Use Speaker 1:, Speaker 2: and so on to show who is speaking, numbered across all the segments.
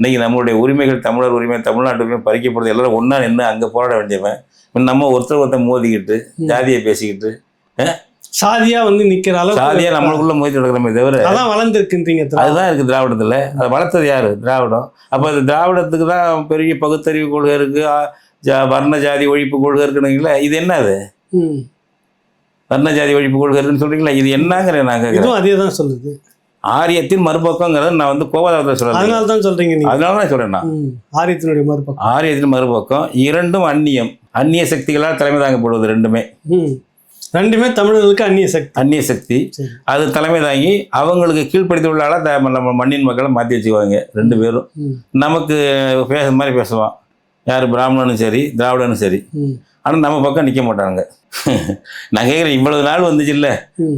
Speaker 1: இன்னைக்கு நம்மளுடைய உரிமைகள் தமிழர் உரிமை தமிழ்நாட்டு உரிமை பறிக்கப்படுது. எல்லாரும் ஒன்றா நின்று அங்கே போராட வேண்டியவன். நம்ம ஒருத்தர் ஒருத்தர் மோதிக்கிட்டு ஜாதியை பேசிக்கிட்டு
Speaker 2: சாதியா வந்து நிக்கிற அளவுக்கு
Speaker 1: சாதியாக நம்மளுக்குள்ள மோதி நடக்கிறோமே தவிர
Speaker 2: அதான் வளர்ந்துருக்குன்றீங்க.
Speaker 1: அதுதான் இருக்கு திராவிடத்தில். அதை வளர்த்தது யாரு? திராவிடம். அப்போ அது திராவிடத்துக்கு தான் பெரிய பகுத்தறிவு கொள்கை இருக்கு. வர்ண ஜாதி ஒழிப்பு கொள்கை இருக்குன்னு இது என்ன அது. வர்ண ஜாதி ஒழிப்பு கொள்கை இருக்குன்னு சொல்றீங்களா இது என்னங்கிற கேட்குறேன்
Speaker 2: இதுவும் அதே தான் சொல்லுது.
Speaker 1: ஆரியத்தின் மறுபக்கங்கிறத நான் வந்து கோபாதத்தில் சொல்லலை
Speaker 2: அதனால தான் சொல்றீங்க நீங்க
Speaker 1: அதனால தான் சொல்றேன் நான்.
Speaker 2: ஆரியத்தினுடைய மறுபக்கம்
Speaker 1: ஆரியத்தின் மறுபக்கம் இரண்டும் அந்நியம் அந்நிய சக்திகளால் தலைமை தாங்கப்படுவது ரெண்டுமே.
Speaker 2: ரெண்டுமே தமிழர்களுக்கு அந்நிய சக்தி
Speaker 1: அந்நிய சக்தி. அது தலைமை தாங்கி அவங்களுக்கு கீழ்ப்படுத்தி உள்ள ஆளை த- நம்ம மண்ணின் மக்களை மாற்றி வச்சுக்குவாங்க ரெண்டு பேரும். நமக்கு பேசுற மாதிரி பேசுவான் யார் பிராமணனும் சரி திராவிடனும் சரி. ஆனால் நம்ம பக்கம் நிற்க மாட்டாங்க நான் கேட்குறேன் இவ்வளவு நாள் வந்துச்சு இல்ல.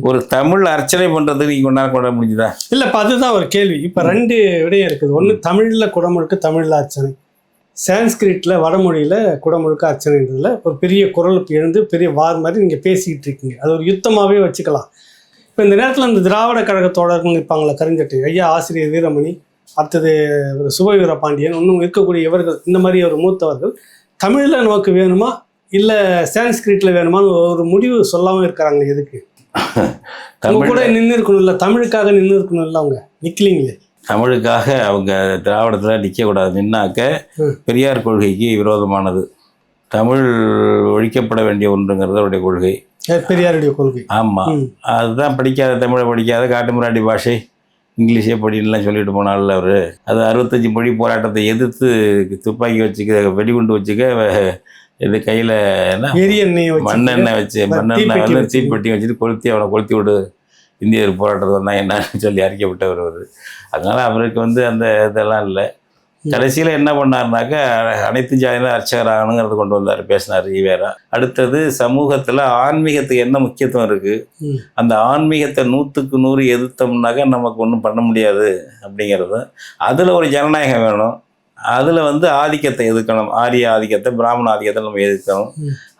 Speaker 1: ஒரு தமிழ் அர்ச்சனை பண்ணுறதுக்கு நீங்கள் கொண்டாட கொண்டாட முடிஞ்சுதா?
Speaker 2: இல்ல இப்ப அதுதான் ஒரு கேள்வி. இப்ப ரெண்டு விடயம் இருக்குது. ஒண்ணு தமிழ்ல குடமுழுக்கு தமிழ்ல அர்ச்சனை. சான்ஸ்கிரிட்ல வடமொழியில குடமுழுக்கு அர்ச்சனைன்றதுல ஒரு பெரிய குரல் எழுந்து பெரிய வார் மாதிரி நீங்க பேசிக்கிட்டு இருக்கீங்க. அது ஒரு யுத்தமாவே வச்சுக்கலாம். இப்போ இந்த நேரத்தில் இந்த திராவிட கழக தோழர்கள் இருப்பாங்களே கருஞ்சட்டை ஐயா ஆசிரியர் வீரமணி அடுத்தது சுபவீர பாண்டியன் இன்னும் இருக்கக்கூடிய இவர்கள் இந்த மாதிரி ஒரு மூத்தவர்கள் தமிழில் நமக்கு வேணுமா இல்லை சான்ஸ்கிரிட்டில் வேணுமான்னு ஒரு முடிவு சொல்லாமல் இருக்கிறாங்க எதுக்கு? அவங்க
Speaker 1: தமிழ்
Speaker 2: கூட நின்று இருக்கணும் இல்லை தமிழுக்காக நின்று இருக்கணும் இல்லை அவங்க நிற்கலீங்களே
Speaker 1: தமிழுக்காக அவங்க திராவிடத்தில் நிற்கக்கூடாது நின்னாக்க. பெரியார் கொள்கைக்கு விரோதமானது. தமிழ் ஒழிக்கப்பட வேண்டிய ஒன்றுங்கிறது அவருடைய கொள்கை.
Speaker 2: பெரியாருடைய கொள்கை.
Speaker 1: ஆமாம். அதுதான் படிக்காத தமிழை படிக்காத காட்டுமிராண்டி பாஷை. இங்கிலீஷே படின்லாம் சொல்லிட்டு போனால அவர். அது அறுபத்தஞ்சு மொழி போராட்டத்தை எதிர்த்து துப்பாக்கி வச்சுக்க வெடிகுண்டு வச்சுக்க இது கையில் என்ன? மண்ணெண்ணெய் வச்சு மண்ணெண்ணெய் வந்து. தீப்பெட்டி வச்சுட்டு கொளுத்தி அவனை கொளுத்தி விடு. இந்தியர் போராட்டத்தை வந்தா என்னன்னு சொல்லி அறிக்கப்பட்டவர் அவர். அதனால அவருக்கு வந்து அந்த இதெல்லாம் இல்லை. கடைசியில் என்ன பண்ணாருனாக்க அனைத்து ஜாதியிலும் அர்ச்சகர் ஆகணுங்கிறத கொண்டு வந்தார் பேசினார் ஈவேரா. அடுத்தது சமூகத்தில் ஆன்மீகத்துக்கு என்ன முக்கியத்துவம் இருக்குது. அந்த ஆன்மீகத்தை நூற்றுக்கு நூறு எதிர்த்தோம்னாக்க நமக்கு ஒன்றும் பண்ண முடியாது அப்படிங்கிறது. அதில் ஒரு ஜனநாயகம் வேணும். அதில் வந்து ஆதிக்கத்தை எதிர்க்கணும். ஆரிய ஆதிக்கத்தை பிராமண ஆதிக்கத்தை நம்ம எதிர்க்கணும்.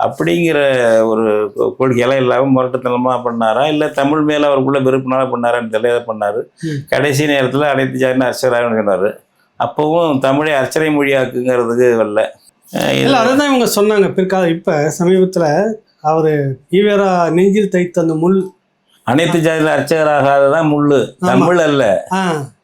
Speaker 1: அப்படிங்கிற ஒரு கொள்கையெல்லாம் இல்லாமல் முரட்டுத்தனமாக பண்ணாரா? இல்லை தமிழ் மேலே அவருக்குள்ள வெறுப்புனால பண்ணாரான்னு தெரியல பண்ணார். கடைசி நேரத்தில் அனைத்து ஜாதியும் அர்ச்சகராக சொன்னார். அப்போவும் தமிழை அர்ச்சனை மொழியாக்குங்கிறதுக்கு வரல.
Speaker 2: இல்லை அதை தான் இவங்க சொன்னாங்க. பிற்கால இப்போ சமீபத்தில் அவர் ஈவேரா நெஞ்சில் தைத்த அந்த முள்.
Speaker 1: அனைத்து ஜாதியில் அர்ச்சகராகாததான் முள்ளு. தமிழ் அல்ல.